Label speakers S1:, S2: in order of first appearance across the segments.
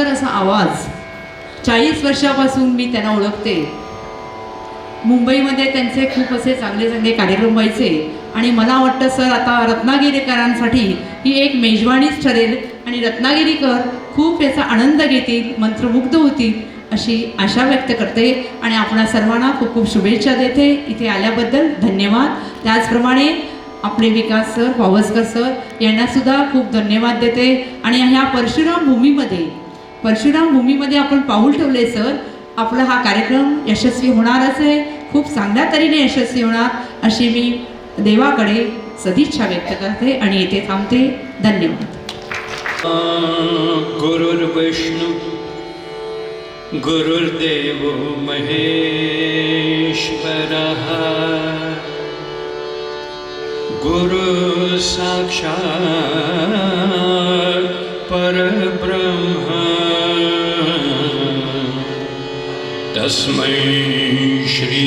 S1: अतिशय असा आवाज. चाळीस वर्षापासून मी त्यांना ओळखते. मुंबईमध्ये त्यांचे खूप असे चांगले चांगले कार्यक्रम व्हायचे आणि मला वाटतं सर आता रत्नागिरीकरांसाठी ही एक मेजवानीच ठरेल आणि रत्नागिरीकर खूप याचा आनंद घेतील मंत्रमुग्ध होतील अशी आशा व्यक्त करते आणि आपणा सर्वांना खूप खूप शुभेच्छा देते. इथे आल्याबद्दल धन्यवाद. त्याचप्रमाणे आपले विकास सर पावसकर सर यांनासुद्धा खूप धन्यवाद देते आणि ह्या परशुराम भूमीमध्ये परशुराम भूमीमध्ये आपण पाऊल ठेवले सर. आपला हा कार्यक्रम यशस्वी होणारच आहे. खूप चांगल्या तऱ्हेने यशस्वी होणार अशी मी देवाकडे सदिच्छा व्यक्त करते आणि येथे थांबते. धन्यवाद.
S2: गुरुर्विष्णु गुरुर्देव महेश्वरः गुरु साक्षात् तस्मै श्री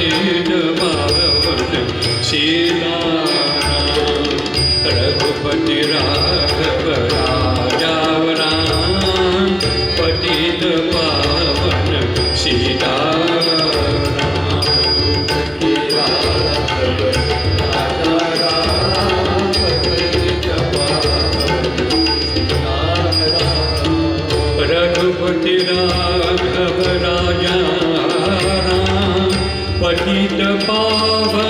S2: ભેદ માવન શિલારામ રઘુપતિ રાઘવ રાજાવ રામ પતિત પાવન શિલારામ Raghupati Ram Keep the power.